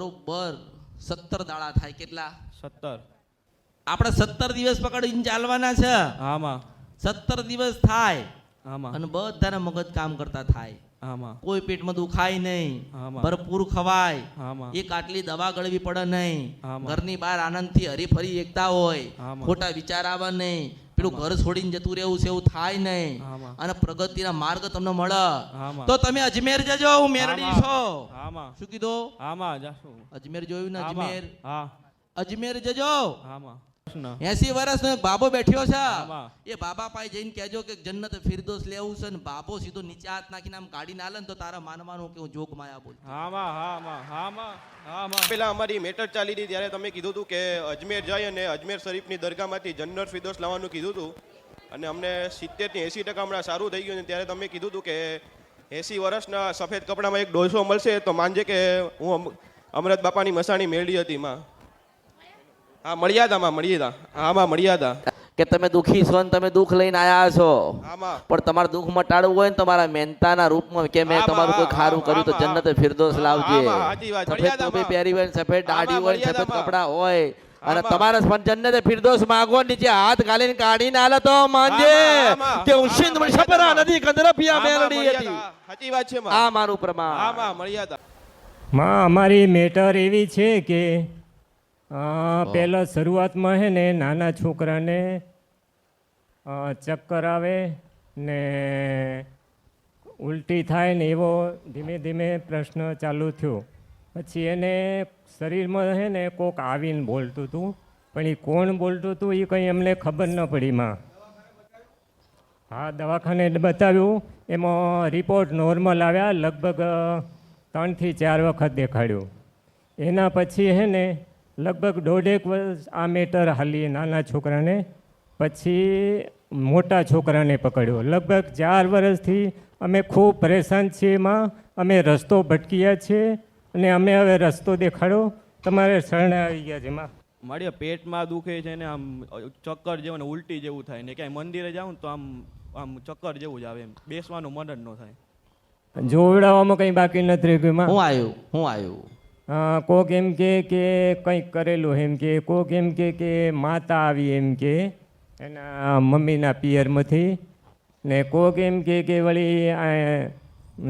બરોબર સત્તર દાડા થાય કેટલા? સત્તર. આપણે સત્તર દિવસ પકડીને ચાલવાના છે. આમાં. સત્તર દિવસ થાય આમાં. અને બધાના મગજ કામ કરતા થાય. આમાં. કોઈ પેટમાં દુખાય નહીં. ભરપૂર ખવાય. એક આટલી દવા ગળવી પડે નહીં. ઘરની બહાર આનંદથી હરીફરી એકતા હોય. ખોટા વિચાર આવે નહીં. પેલું ઘર છોડીને જતું રહેવું છે એવું થાય નહીં. અને પ્રગતિના માર્ગ તમને મળે. તો તમે અજમેર જજો હું મેરડી છો. શું કીધું? અજમેર જોયું ને અજમેર? હા. અજમેર જજો. એસી વર્ષ બાબો બેઠ્યો છે. આમાં. એ બાબા પાસે જઈને કહેજો કે જન્નત ફિરદોસ લેવું છે ને બાબો સીધો નીચે હાથ નાખીને આમ કાઢી ના લે તો તારા માનવાનું કે હું જોગ માયા બોલ આમાં આમાં આમાં આમાં પેલા અમારી મેટર ચાલી હતી ત્યારે તમે કીધું હતું કે અજમેર જઈ અને અજમેર શરીફની દરગાહમાંથી જન્નર ફિરદોસ લાવવાનું કીધું હતું. અને અમને સિત્તેરથી એંસી ટકા હમણાં સારું થઈ ગયું ને ત્યારે તમે કીધું હતું કે એંસી વર્ષના સફેદ કપડામાં એક ડોસો મળશે તો માનજે કે હું અમ- અમરત બાપાની મસાણી મેળવી હતી માં. હા મળ્યા હતા માં મળ્યા હા મળ્યા હતા કે તમે દુખી છો ને તમે દુઃખ લઈને આયા છો. પણ તમારે દુઃખ મટાડવું હોય ને તમારા મહેનતાના રૂપમાં કે મેં તમારું કોઈ હા, ખારું કર્યું તો આમાં, જન્નત ફિરદોસ લાવજે. આમાં. સફેદ ટોપી પહેરી હોય સફેદ દાઢી હોય સફેદ કપડા હોય. અને તમારા પણ જન્નતે ફિરદોસ માગો નીચે હાથ ગાલીને કાઢીને આલે તો માનજે આમાં, આમાં. કે હું સિંધ આમાં, નદી કંદરપિયા આમાં મેલડી હતી. સાચી વાત છે આ મારું પ્રમાણ. આમાં મળ્યા હતા માં અમારી મેટર એવી છે કે પહેલાં શરૂઆતમાં હે ને નાના છોકરાને ચક્કર આવે ને ઉલટી થાય ને એવો ધીમે ધીમે પ્રશ્ન ચાલુ થયો. પછી એને શરીરમાં છે ને કોક આવીને બોલતું હતું પણ એ કોણ બોલતું હતું એ કંઈ અમને ખબર ન પડી માં. હા, દવાખાને બતાવ્યું, એમાં રિપોર્ટ નોર્મલ આવ્યા, લગભગ ત્રણથી ચાર વખત દેખાડ્યું. એના પછી હે ને લગભગ દોઢેક વર્ષ આ મેટર હાલી નાના છોકરાને પછી મોટા છોકરાને પકડ્યો. લગભગ ચાર વર્ષથી અમે ખૂબ પરેશાન છીએ એમાં અમે રસ્તો ભટક્યા છીએ અને અમે હવે રસ્તો દેખાડો. તમારે શરણે આવી ગયા છે એમાં મારી પેટમાં દુખે છે ને આમ ચક્કર જેવું ને ઉલટી જેવું થાય ને ક્યાંય મંદિરે જાઉં તો આમ આમ ચક્કર જેવું જ આવે એમ. બેસવાનું મન જ ન થાય. જોવડાવવામાં કંઈ બાકી નથી રહ્યું એમાં હું આવ્યું હું આવ્યું. કોક એમ કે કે કંઈક કરેલું એમ કે કોક એમ કે કે માતા આવી એમ કે એના મમ્મીના પિયરમાંથી ને કોક એમ કે કે વળી આ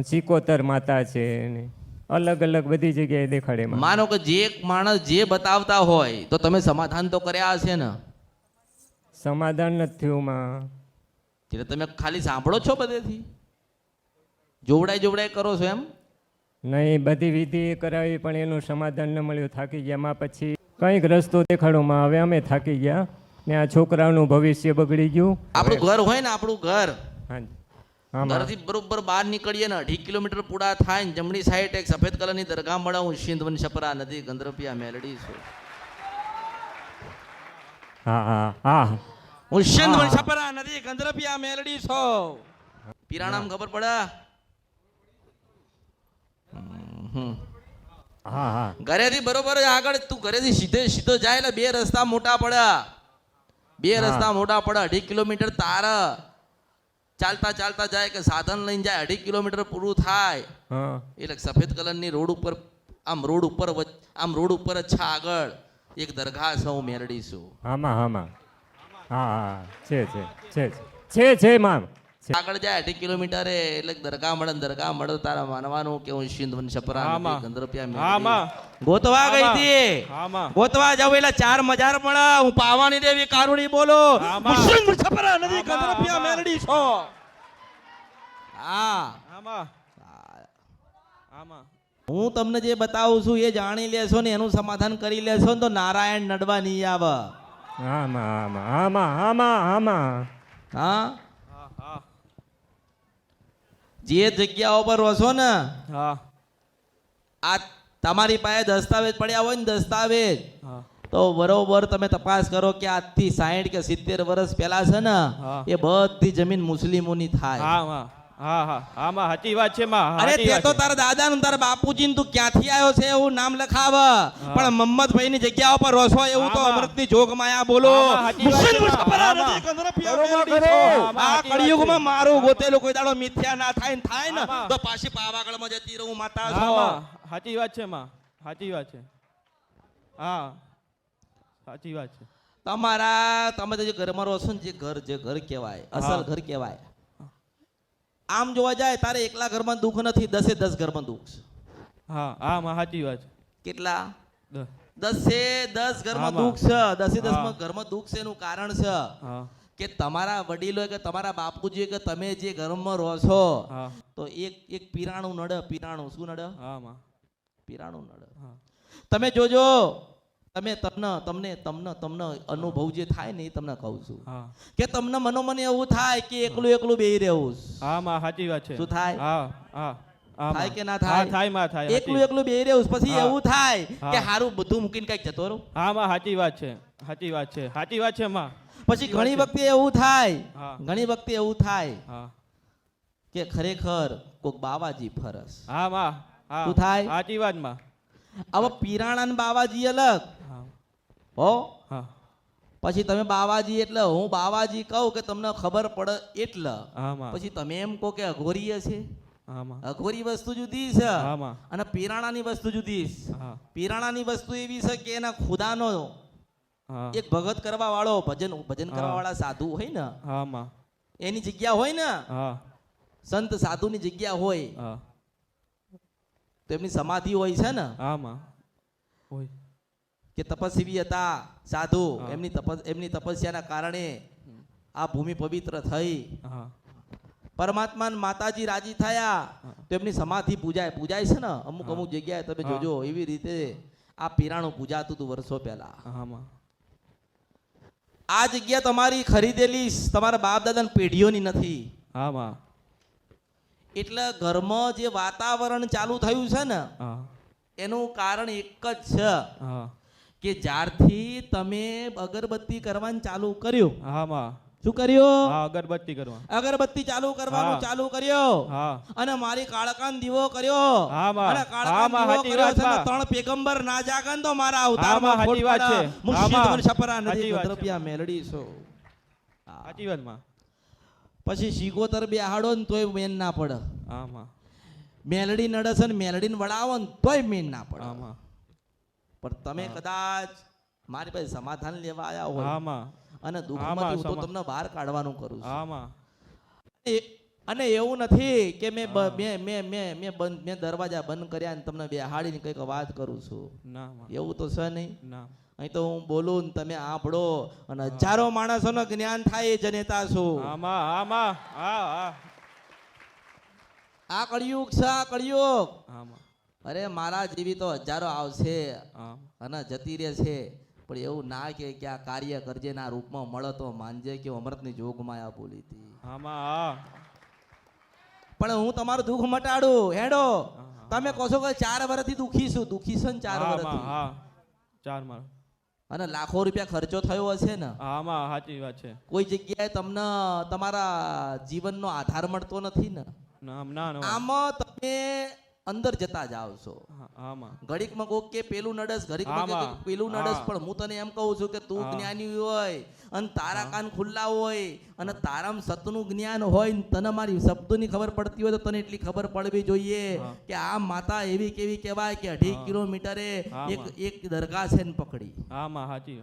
સિકોતર માતા છે ને અલગ અલગ બધી જગ્યાએ દેખાડે એમાં. માનો કે જે એક માણસ જે બતાવતા હોય તો તમે સમાધાન તો કર્યા હશે ને? સમાધાન નથી થયું માં. એટલે તમે ખાલી સાંભળો છો બધેથી? જોવડાઈ જોવડાઈ કરો છો એમ? નહીં બધી વિધિ કરાવી પણ એનું સમાધાન ન મળ્યું. થાકી ગયા. માં પછી કંઈક રસ્તો દેખાડો માં હવે અમે થાકી ગયા. ને આ છોકરાનું ભવિષ્ય બગડી ગયું. આપણું ઘર હોય ને આપણું ઘર. ઘરથી બરોબર બહાર નીકળીએ ને અઢી કિલોમીટર પૂરા થાય ને જમણી સાઈડ એક સફેદ કલરની દરગાહ મળે હું સિંધવન છપરા નદી ગંદ્રપિયા મેલડી છું. હા હા હા. હું સિંધવન છપરા નદી ગંદરપિયા મેલડી છું. પીરાણામ ખબર પડે. હા હા ઘરેથી બરોબર આગળ તું ઘરેથી સીધે સીધો જાય એટલે બે રસ્તા મોટા પડ્યા. બે રસ્તા મોટા પડે અઢી કિલોમીટર તાર. ચાલતા ચાલતા જાય કે સાધન લઈને જાય અઢી કિલોમીટર પૂરું થાય. હા. એટલે સફેદ કલરની રોડ ઉપર આમ રોડ ઉપર આમ રોડ ઉપર જ છે આગળ. એક દરગાહ છે હું મેળડીશું આમાં આમાં. હા હા છે છે છે. છે છે મામ. છે. આગળ જાય અઢી કિલોમીટરે એટલે દરગાહ મળે દરગાહ મળે તારા માનવાનું કે હું સિંધવન છપરા. ગોતવા ગઈ હતી ગોતવા જાવ એટલે ચાર મજાર મળે હું પાવાની દેવી કારુણી બોલો. મુસ્લિમ છપરા નદી ગંદરપિયા મેરડી છો. હા. હું તમને જે બતાવું છું એ જાણી લેશો ને એનું સમાધાન કરી લેશો ને તો નારાયણ નડવા નહીં આવે. આમાં આમાં આમાં આમાં આમાં હા હા હા? જે જગ્યાઓ પર વસો ને હા. આ તમારી પાસે દસ્તાવેજ પડ્યા હોય ને દસ્તાવેજ તો બરોબર તમે તપાસ કરો કે આજથી સાહીઠ કે સિત્તેર વર્ષ પહેલા છે ને એ બધી જમીન મુસ્લિમોની થાય. હા હા. હા હા સાચી વાત છે માં. અરે સાચી તે વાત તો છે. તારા દાદા નું તારા બાપુજી તું ક્યાંથી આવ્યો છે એવું નામ લખાવ? પણ મમ્મદભાઈ ની જગ્યા ઉપર રોસો એવું તો અમૃતની જોગ માયા બોલો. માં. મારું ગોતેલું કોઈ દાડો મિથ્યા ના થાય ને થાય ને તો પાછી પાવાગઢમાં જતી રહું માતા સાચી વાત છે માં. સાચી વાત છે. હા. સાચી વાત છે. તમારા તમે જે ઘરમાં રહો છો ને જે ઘર જે ઘર કહેવાય અસલ ઘર કહેવાય આમ જોવા જાય તારે એકલા ઘરમાં દુઃખ નથી દસે દસ ઘરમાં દુઃખ છે. હા હા માં સાચી વાત કેટલા? દસે. દસ ઘરમાં દુઃખ છે. દસે દસ. ઘરમાં દુઃખ છે એનું કારણ છે કે તમારા વડીલો કે તમારા બાપુજી કે તમે જે ઘરમાં રહો છો તો એક એક પીરાણું નડે પીરાણું. શું નડે? હા પીરાણું નડે. તમે જોજો તમે તમને તમને તમને તમને અનુભવ જે થાય ને એ તમને કહું છું. કે તમને મનોમન એવું થાય કે એકલું એકલું બેહી રહેવું હા માં સાચી વાત છે. શું થાય? હા હા થાય કે ના થાય? થાયમાં થાય એકલું એકલું બેહી રહેવું પછી એવું થાય કે. હારું બધું મૂકીને કંઈક જતો રહું? હા માં સાચી વાત છે સાચી વાત છે સાચી વાત છે માં. પછી ઘણી વખતે એવું થાય ઘણી વખતે એવું થાય કે ખરેખર કોક બાવાજી ફરસ. હા માં હા. શું થાય? સાચી વાતમાં. હવે પીરાણા બાવાજી અલગ હા? પછી તમે બાવાજી એટલે હું બાવાજી કહું કે તમને ખબર પડે એટલે. હા પછી તમે એમ કહો કે અઘોરીય છે. અઘોરી વસ્તુ જુદી છે. અને પીરાણાની વસ્તુ જુદી છે. પિરાણાની વસ્તુ એવી છે કે એના ખુદાનો એક ભગત કરવા વાળો ભજન ભજન કરવા વાળા સાધુ હોય ને એની જગ્યા હોય ને સંત સાધુની જગ્યા હોય તો એમની સમાધિ હોય છે ને. હોય. કે તપસ્વી હતા સાધુ એમની તપસ એમની તપસ્યાના કારણે આ ભૂમિ પવિત્ર થઈ. પરમાત્મા માતાજી રાજી થયા તો એમની સમાધિ પૂજાય. પૂજાય છે ને? અમુક અમુક જગ્યાએ તમે જોજો એવી રીતે આ પીરાણું પૂજાતું હતું વર્ષો પહેલા. આ જગ્યા તમારી ખરીદેલી તમારા બાપ દાદા પેઢીઓની નથી. હા એટલે ઘરમાં જે વાતાવરણ ચાલુ થયું છે ને એનું કારણ એક જ છે. કે જ્યારથી તમે અગરબત્તી કરવાનું ચાલુ કર્યું હા શું કર્યું? હા અગરબત્તી કરવા અગરબત્તી ચાલુ કરવાનું ચાલુ કર્યો. હા. અને મારી કાળકાન દીવો કર્યો. હા, માં. અને કાળકાન દીવો કર્યો છે ને ત્રણ પેગંબર ના જાગન તો મારા અવતારમાં વાત છે. મુર્શિદ. છપરા સાચી વાત મેલડી છો. માં. પછી શીગોતર બેહાડો ને તોય મેન ના પડે. હા માં. મેલડી નડે છે ને મેલડીને વળાવો ને તોય મેન ના પડે. હા માં. પણ તમે કદાચ મારી પાસે સમાધાન લેવા આવ્યા હોય અને દુઃખમાંથી હું તો તમને બહાર કાઢવાનું કરું છું. અને એવું નથી કે મેં મેં મેં મેં મેં બંધ મેં દરવાજા બંધ કર્યા અને તમને બેહાડીને કંઈક વાત કરું છું. ના એવું તો છે નહીં? ના. અહીં તો હું બોલું ને તમે આંભળો અને હજારો માણસોનો જ્ઞાન થાય એ જનેતા છું. આમાં આમાં. હા હા. આ કળિયુગ છે આ કળિયુગ. હા માં અરે મારા જેવી તો હજારો આવશે અને જતી રહે છે પણ એવું ના કે કે આ કાર્ય કરજે ના રૂપમાં મળે તો માનજે કે અમૃતની જોગમાં આ બોલી હતી. પણ હું તમારું દુઃખ મટાડું. હેડો. તમે કહો છો કે ચાર વર્ષથી દુખી છું. દુખી છું ને ચાર વર્ષથી ચારમાં અને લાખો રૂપિયા ખર્ચો થયો હશે ને? આમાં સાચી વાત છે. કોઈ જગ્યાએ તમને તમારા જીવનનો આધાર મળતો નથી ના. આમાં તમે અંદર જતા જાવ છો હા, હા માં ઘડીકમાં કોક કે પેલું નડસ ઘડીકમાં પેલું નડસ પણ હું તને એમ કહું છું કે તું જ્ઞાની હોય અને તારા કાન ખુલ્લા હોય અને તારામ સતનું જ્ઞાન હોય ને તને મારી શબ્દોની ખબર પડતી હોય તો તને એટલી ખબર પડવી જોઈએ કે આ માતા એવી કેવી કહેવાય કે અઢી કિલોમીટરે એક એક દરગાહ છે ને પકડી. સાચી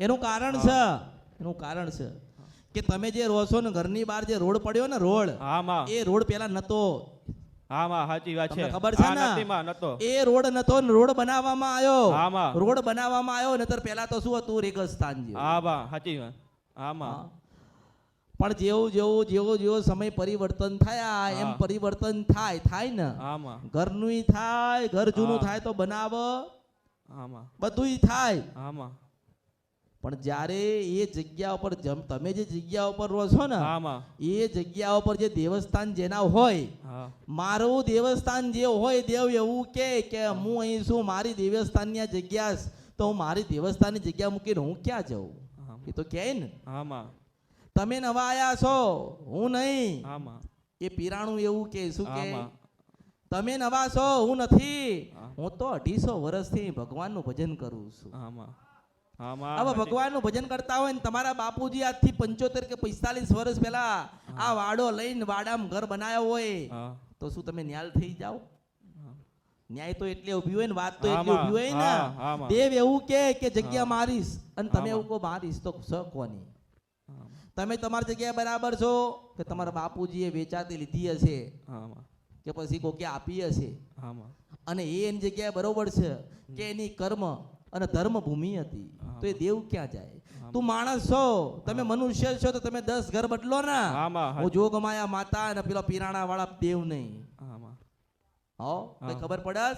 એનું કારણ છે. એનું કારણ છે કે તમે જે રહો છો ને ઘરની બહાર જે રોડ પડ્યો ને રોડ એ રોડ પેલા નતો. હા સાચી વાત છે. ખબર છે ને? નતો. એ રોડ નતો રોડ બનાવવામાં આવ્યો. હા, રોડ બનાવવામાં આવ્યો નતર પેલા તો શું હતું? રેગસ્તાન જેવું. હા માં સાચી વાત. હા. પણ જેવું જેવું જેવો જેવો સમય પરિવર્તન થયા એમ પરિવર્તન થાય થાય ને? હા માં ઘરનું થાય ઘર જૂનું થાય તો બનાવ. હા માં બધુંય થાય. હા માં પણ જ્યારે એ જગ્યા ઉપર તમે જે જગ્યા ઉપર રહો છો ને હા એ જગ્યા ઉપર જે દેવસ્થાન જેના હોય મારું દેવસ્થાન જે હોય દેવ એવું કે કે હું. અહીં છું મારી દેવસ્થાનની આ જગ્યા તો હું મારી દેવસ્થાનની જગ્યા મૂકીને હું ક્યાં જાઉં? એ તો કહે ને. તમે નવા આયા છો હું નહીં. એ પીરાણું એવું કે શું કે? તમે નવા છો હું નથી. હું. તો અઢીસો વર્ષથી ભગવાનનું ભજન કરું છું. હા માં હા માં. હવે ભગવાનનું ભજન કરતા હોય ને તમારા બાપુજી આજથી પંચોતેર કે પિસ્તાલીસ વર્ષ પહેલા આ વાડો લઈને વાડામાં ઘર બનાવ્યો હોય તો શું તમે ન્યાલ થઈ જાઓ? ન્યાય તો એટલે ઊભી હોય ને વાત તો એટલી ઊભી હોય ને. દેવ એવું કે કે જગ્યા મારીશ અને તમે એવું કહો મારીશ તો સ કોની? તમે તમારી જગ્યાએ બરાબર છો કે તમારા બાપુજીએ વેચાતી લીધી હશે કે પછી કોકે આપી હશે? અને એ એની જગ્યાએ બરોબર છે કે એની કર્મ અને ધર્મ ભૂમિ હતી. તો એ દેવ ક્યાં જાય? તું માણસ છો તમે મનુષ્ય છો તો તમે દસ ઘર બદલો ને. હા, જોગમાયા માતા અને પેલો પિરાણા વાળા દેવ નહીં. હો ખબર પડસ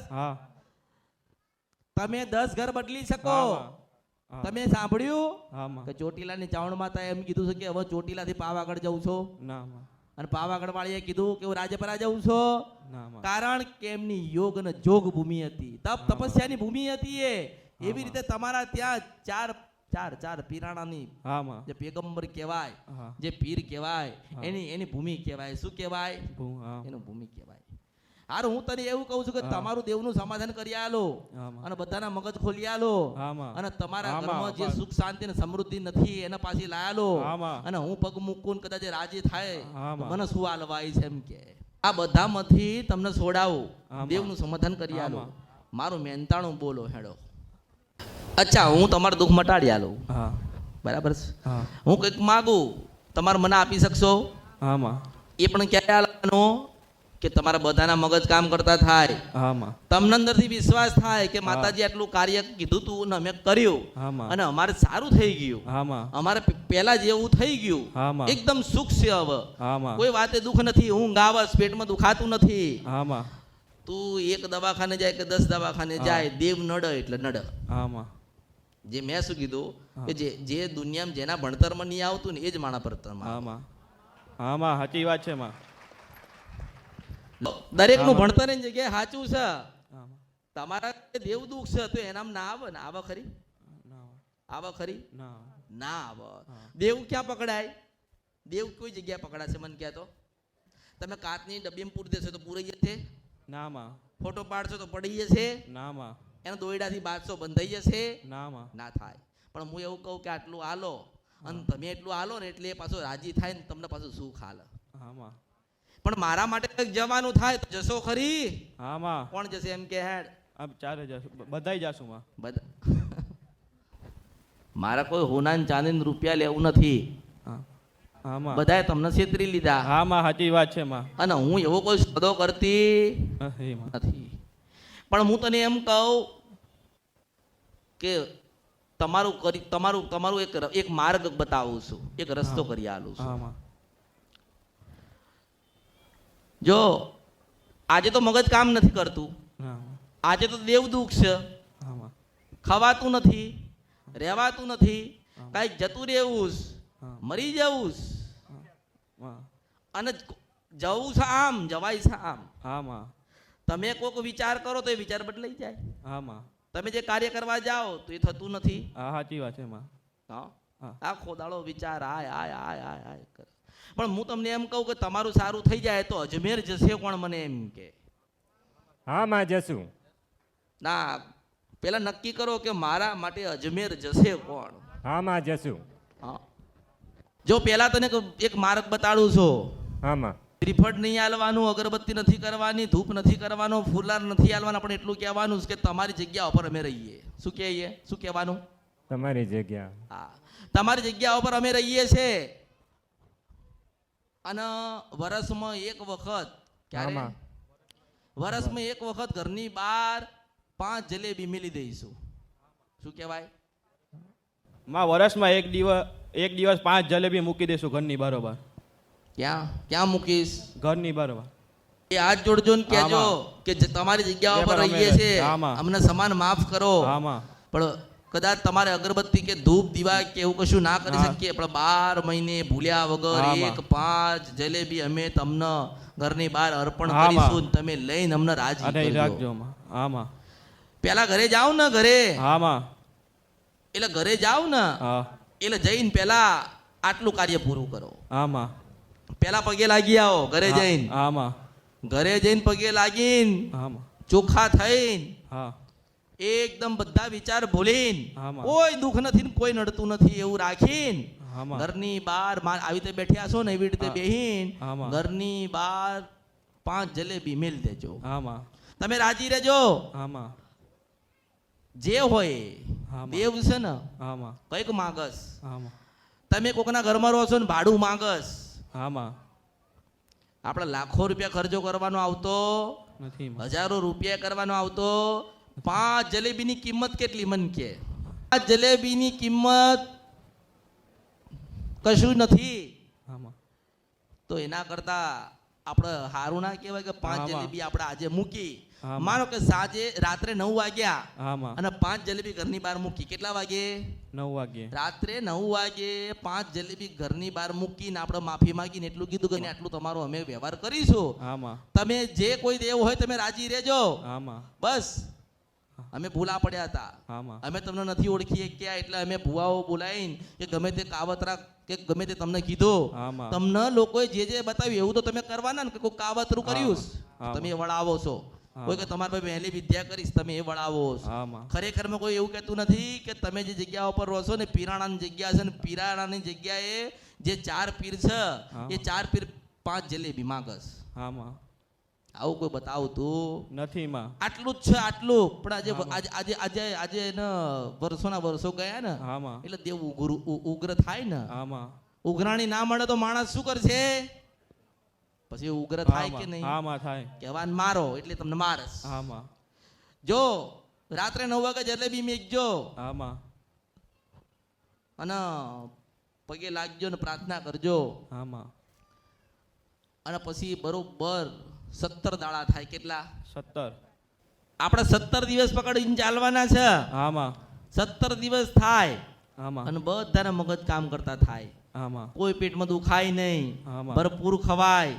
તમે દસ ઘર બદલી શકો. તમે સાંભળ્યું? કે ચોટીલા ની ચોટીલાની ચાવણ માતા એમ કીધું છે કે હવે ચોટીલા થી પાવાગઢ જઉં છો. અને પાવાગઢ વાળીએ કીધું કે હું રાજપરા જઉં છો. કારણ કે એમની યોગ અને જોગ ભૂમિ હતી. તપ. તપસ્યાની ભૂમિ હતી એ. એવી રીતે તમારા ત્યાં ચાર ચાર ચાર પીરાણાની જે પેગંબર કહેવાય જે પીર કહેવાય એની એની ભૂમિ કહેવાય. શું કહેવાય? એનું ભૂમિ કહેવાય. હારું હું તને એવું કહું છું કે તમારું દેવનું સમાધાન કરી આલો અને બધાના મગજ ખોલી આલો અને તમારા ઘરમાં જે સુખ શાંતિ ને સમૃદ્ધિ નથી એના પાછી લાયાલો હા, અને હું પગ મૂકું કદાચ રાજી થાય. મને શું આલવાય છે એમ કે. આ બધામાંથી તમને છોડાવું. દેવનું સમાધાન કરી આલો. મારું મહેનતાણું બોલો હેડો. અચ્છા હું તમારું દુઃખ મટાડી આલું. હા. બરાબર છે? હું. કંઈક માગું તમારે મને આપી શકશો? હા એ પણ ક્યારે આલવાનું? કે તમારા બધાના મગજ કામ કરતા થાય. તમને અંદરથી વિશ્વાસ થાય કે માતાજી આટલું કાર્ય કીધું તું ને અમે કર્યું. હા અને અમારે સારું થઈ ગયું. હા અમારે પેલા પહેલા જેવું થઈ ગયું. હા એકદમ સુખ છે હવે. હા માં કોઈ વાતે દુઃખ નથી. હું ગાવસ પેટમાં દુખાતું નથી. હા માં તું એક દવાખાને જાય કે દસ દવાખાને જાય દેવ નડ એટલે નડ. આમાં. જે મેં શું કીધું કે જે જે દુનિયામાં જેના ભણતરમાં નહીં આવતું ને એ જ માણા ભણતરમાં આમાં આવે. માં હા માં સાચી વાત છે માં. દરેકનું ભણતર એની જગ્યાએ સાચું છે. તમારા દેવ દુઃખ છે તો એનામ ના આવે ને? આવે ખરી? આવે. ખરી? ના આવે. દેવ ક્યાં પકડાય? દેવ કોઈ જગ્યાએ પકડાશે મને કહે તો તમે કાચની ડબ્બીમાં પૂરી દેશો તો પૂરી જશે ના માં. ફોટો પાડશો તો પડી જશે. ના માં. એનો દોયડાથી બાદશો બંધાઈ જશે. ના માં. ના થાય. પણ હું એવું કહું કે આટલું આલો અને તમે એટલું આલો ને એટલે પાછો રાજી થાય ને તમને પાછું સુખ હાલ હા માં. પણ મારા માટે જવાનું થાય તો જશો ખરી? હા માં. કોણ જશે એમ કે હેડ? આપ ચારે જશું. બધાય જાશું માં. બધા મારા કોઈ હુનાન ચાંદી રૂપિયા લેવું નથી. હા. બધાએ તમને છેતરી લીધા. હા માં સાચી વાત છે માં. અને હું એવો કોઈ સોદો કરતી નથી. પણ હું તને એમ કહું કે તમારું કરી તમારું તમારું એક એક માર્ગ બતાવું છું. એક રસ્તો કરી આલું છું. જો આજે તો મગજ કામ નથી કરતું. આજે તો દેવ દુઃખ છે. ખવાતું નથી. રહેવાતું નથી. કાંઈક જતું રહેવું મરી જવું અને જવું છે આમ જવાય છે આમ. હા માં. તમે કોઈક વિચાર કરો તો એ વિચાર બદલાઈ જાય. હા માં. તમે જે કાર્ય કરવા જાઓ તો એ થતું નથી. હા સાચી વાત છે માં. હા? હા. ખોદાળો વિચાર આય આય આય આય આય કરે. પણ હું તમને એમ કહું કે તમારું સારું થઈ જાય તો અજમેર જશે કોણ મને એમ કે. હા માં જશું. ના પેલા નક્કી કરો કે મારા માટે અજમેર જશે કોણ. હા માં જશું. હા. જો પેલા તને એક- માર્ગ બતાડું છું હા માં. ત્રિફળ નહીં આલવાનું અગરબત્તી નથી કરવાની ધૂપ નથી કરવાનો ફૂલાર નથી આલવાના પણ એટલું કહેવાનું કે તમારી જગ્યા ઉપર અમે રહીએ. શું કહીએ? શું કહેવાનું? તમારી જગ્યા. હા. તમારી જગ્યા ઉપર અમે રહીએ છે. અને વર્ષમાં એક વખત ક્યારે? વર્ષમાં એક વખત ઘરની બહાર પાંચ જલેબી મિલી દઈશું. શું કહેવાય? માં વર્ષમાં એક દિવસ એક દિવસ પાંચ જલેબી મૂકી દઈશું ઘરની બરોબર. ક્યાં? ક્યાં મૂકીશ? ઘરની બરોબર. એ હાથ જોડજો ને કહેજો કે તમારી જગ્યા ઉપર રહીએ છે અમને સમાન માફ કરો. પણ કદાચ તમારે અગરબત્તી કે ધૂપ દીવા કે એવું કશું ના કરી શકીએ પણ બાર મહિને ભૂલ્યા વગર એક પાંચ જલેબી અમે તમને ઘરની બહાર અર્પણ કરીશું તમે લઈને અમને રાજી રાખજો આમાં. પેલા ઘરે જાવ ને ઘરે. હા એટલે ઘરે જાવ ને. હા. એટલે જઈને પહેલાં આટલું કાર્ય પૂરું કરો. આમાં. પહેલાં પગે લાગી આવો ઘરે જઈને. આમાં. ઘરે જઈને પગે લાગીને આમાં. ચોખ્ખા થઈને હા. એકદમ બધા વિચાર ભૂલીને. કોઈ દુઃખ નથી ને કોઈ નડતું નથી એવું રાખીને. ઘરની બહાર મા- આવી રીતે બેઠ્યા છો ને એવી રીતે. બેહીન ઘરની બહાર પાંચ જલેબી મેલ દેજો. હા તમે રાજી રહેજો. આમાં. જે હોય. દેવ છે ને? આમાં. કંઈક માગસ આમાં. તમે કોકના ઘરમાં રહો છો ને ભાડું માગસ આમાં. આપણે લાખો રૂપિયા ખર્ચો કરવાનો આવતો નથી હજારો રૂપિયા કરવાનો આવતો પાંચ જલેબીની કિંમત કેટલી મન કે? પાંચ જલેબીની કિંમત કશું નથી. તો એના કરતા આપણે હારું ના કહેવાય કે પાંચ જલેબી આપણે આજે મૂકી. માનો કે સાંજે રાત્રે નવ વાગ્યા અને પાંચ જલેબી ઘરની બહાર મૂકી. કેટલા વાગે? નવ વાગ્યે રાત્રે નવ વાગે પાંચ જલેબી ઘરની બહાર મૂકીને આપણે માફી માંગીને એટલું કીધું કે આટલું તમારો અમે વ્યવહાર કરીશું. તમે જે કોઈ દેવ હોય તમે રાજી રહેજો. બસ. અમે ભૂલા પડ્યા હતા. અમે તમને નથી ઓળખીએ ક્યાં એટલે અમે ભુવાઓ બોલાવીને કે ગમે તે કાવતરા કે ગમે તે તમને કીધું તમને લોકોએ જે જે બતાવ્યું એવું તો તમે કરવાના ને કે કોઈ કાવતરું કર્યું તમે વળાવો છો. કોઈ કે તમારે ભાઈ વહેલી વિદ્યા કરીશ તમે એ વળાવો ખરેખર કોઈ એવું કહેતું નથી કે તમે જે જગ્યા ઉપર રહો છો ને પીરાણાની જગ્યા છે ને પીરાણાની જગ્યાએ જે ચાર પીર છે એ ચાર પીર પાંચ જલેબી માગસ આમાં. આવું કોઈ બતાવતું? નથી માં આટલું જ છે આટલું. પણ આજે આજે આજે આજે એને વર્ષોના વર્ષો ગયા ને આમાં એટલે દેવ ઉગ્ર ઉગ્ર થાય ને. આમાં ઉઘરાણી ના મળે તો માણસ શું કરશે? પછી ઉગ્ર થાય કે નહીં? આમાં થાય. કહેવાન મારો એટલે તમને મારસ. આમાં જો રાત્રે નવ વાગે જલેબી મેકજો આમાં અને પગે લાગજો ને પ્રાર્થના કરજો. આમાં અને પછી બરોબર સત્તર દાડા થાય કેટલા? સત્તર. આપણે સત્તર દિવસ પકડીને ચાલવાના છે. આમાં. સત્તર દિવસ થાય આમાં. અને બધાના મગજ કામ કરતા થાય. આમાં. કોઈ પેટમાં દુખાય નહીં. ભરપૂર ખવાય.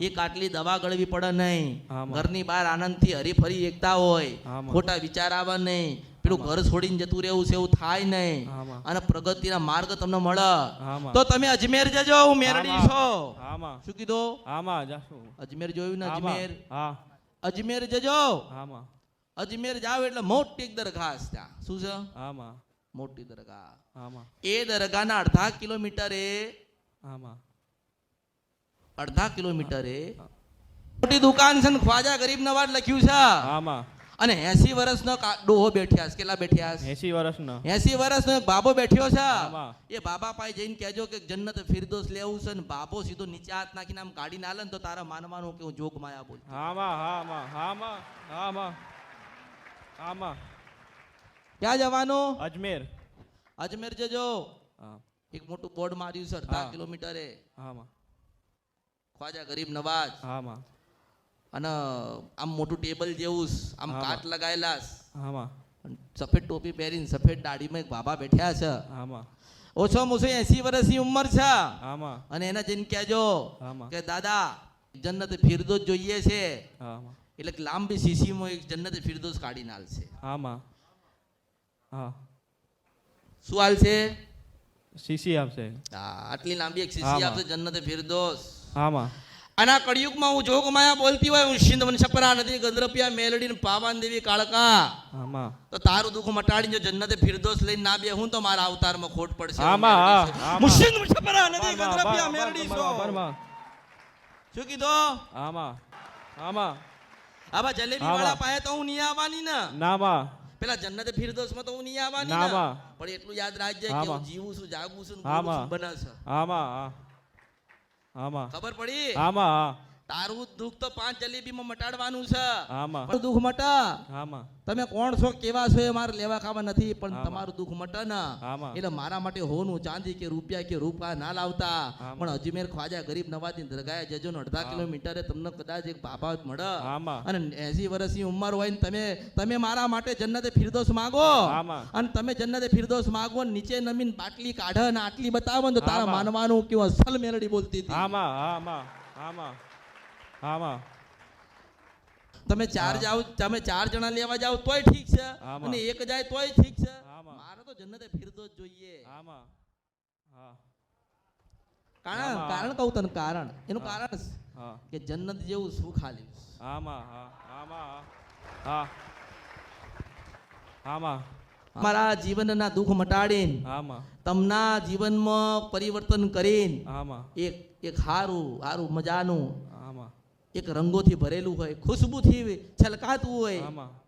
એક આટલી દવા ગળવી પડે નહીં. ઘરની બહાર આનંદથી હરીફરી એકતા હોય. ખોટા વિચાર આવે નહીં. પેલું ઘર છોડીને જતું રહેવું છે એવું થાય નહીં. અને પ્રગતિના માર્ગ તમને મળે. તો તમે અજમેર જજો હું મેરડી છો. શું કીધું? અજમેર જોયું ને અજમેર? અજમેર જજો. અજમેર જાવ એટલે મોટી દરગાહ ત્યાં. શું છે? મોટી દરગાહ. એ દરગાહના અડધા કિલોમીટરે અડધા કિલોમીટરે મોટી દુકાન છે ને ખ્વાજા ગરીબ નવાજ લખ્યું છે. અને એસી વર્ષનો ડોહો બેઠ્યા છે. કેટલા બેઠ્યા છે? એસી વર્ષનો. એસી વર્ષનો બાબો બેઠ્યો છે. એ બાબા પાસે જઈને કહેજો કે જન્નત ફિરદોસ લેવું છે ને બાબો સીધો નીચે હાથ નાખીને આમ કાઢીને આલે ને તો તારા માનવાનું કે હું જોગ માયા બોલમાં હા માં ક્યાં જવાનું? અજમેર. અજમેર જજો. હા. એક મોટું બોર્ડ માર્યું છે અડધા હા. માં ખ્વાજા ગરીબ નવાજ. આમાં અને આમ મોટું ટેબલ જેવું આમ કાટ લગાયેલા આમાં સફેદ ટોપી પહેરીને સફેદ દાઢીમાં એક બાબા બેઠ્યા છે. આમાં ઓછામાં ઓછું એસી વર્ષની ઉંમર છે. આમાં અને એના જઈને કહેજો કે દાદા જન્નત ફિરદોસ જોઈએ છે. એટલે લાંબી શીશીમાં એક જન્નત ફિરદોસ કાઢી આલશે. આમાં હા. શું હાલશે સીસી આપશે. આટલી લાંબી એક શીશી આપશે જન્નત ફિરદોસ. આમાં આના કળિયુગમાં હું જોગમાયા બોલતી હોય હું સિંધ વનશપરા નથી ગંદ્રપિયા મેલડી ને પાવાન દેવી કાળકા. તો તારું દુઃખ મટાડીને જો જન્નતે ફિરદોસ લઈને ના બે હું તો મારા અવતારમાં ખોટ પડશે. હું સિંધ ગંદ્રપિયા મેલડી. શું કીધો? આમાં આમાં. આવા જલેબી વાળા પાસે તો હું નહીં આવવાની ને. નામાં. પેલા જન્નતે ફિરદોસમાં તો હું નહીં આવવાની ને. પણ એટલું યાદ રાખજે કે હું જીવું છું જાગું છું ને આમાં. બોલું છું બને છે તારું દુઃખ તો પાંચ જલેબીમાં મટાડવાનું છે. આમાં. પણ દુઃખ મટા. આમાં. તમે કોણ છો કેવા છો એ મારે લેવા ખાવા નથી પણ તમારું દુઃખ મટે ને. એટલે મારા માટે હોનું ચાંદી કે રૂપિયા કે રૂપા ના લાવતા. પણ અજમેર ખ્વાજા ગરીબ નવાજી દરગાહે જજો ને અડધા કિલોમીટરે તમને કદાચ એક બાબા મળે. અને એસી વર્ષની ઉંમર હોય ને તમે તમે મારા માટે જન્નતે ફિરદોસ માગો. અને તમે જન્નતે ફિરદોસ માગો નીચે નમીન બાટલી કાઢે ને આટલી બતાવો ને તો તારા માનવાનું કેવું અસલ મેલડી બોલતી હતી. આમાં આમાં આમાં. આમાં. તમે ચાર જાવ તમે ચાર જણા લેવા જાવ તોય ઠીક છે. અને એક જાય તોય ઠીક છે. મારે તો જન્નતે ફિરદોસ જોઈએ. આમાં. હા. કારણ કારણ કહું તને કારણ. એનું કારણ કે જન્નત જેવું સુખ ખાલી આમાં હા. આમાં હા. આમાં. મારા જીવનના દુઃખ મટાડીને આમાં. તમના જીવનમાં પરિવર્તન કરીને આમાં. એક એક હારું હારું મજાનું એક રંગોથી ભરેલું હોય ખુશ્બુથી છલકાતું હોય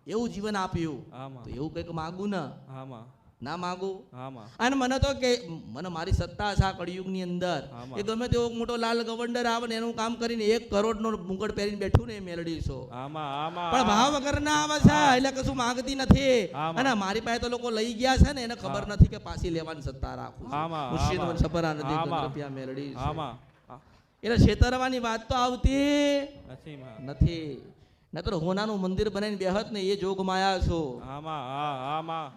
એવું જીવન આપ્યું. તો એવું કંઈક માગું ને? ના માગુ? અને મને તો કે મને મારી સત્તા છે આ કળિયુગની અંદર. એ ગમે તેવો મોટો લાલ ગવંડર આવે ને એનું કામ કરીને એક કરોડ નો મુગટ પહેરીને બેઠું ને એ મેલડી છો પણ ભાવ વગર ના આવે છે એટલે કશું માંગતી નથી. અને મારી પાસે તો લોકો લઈ ગયા છે ને એને ખબર નથી કે પાછી લેવાની સત્તા રાખું આમાં. સપરા છે. આમાં. આ, એટલે છેતરવાની વાત તો આવતી નથી માં. નતર હોનાનું મંદિર બનાવીને બેહત ને એ જોગ માયા છો. આમાં આ આમાં.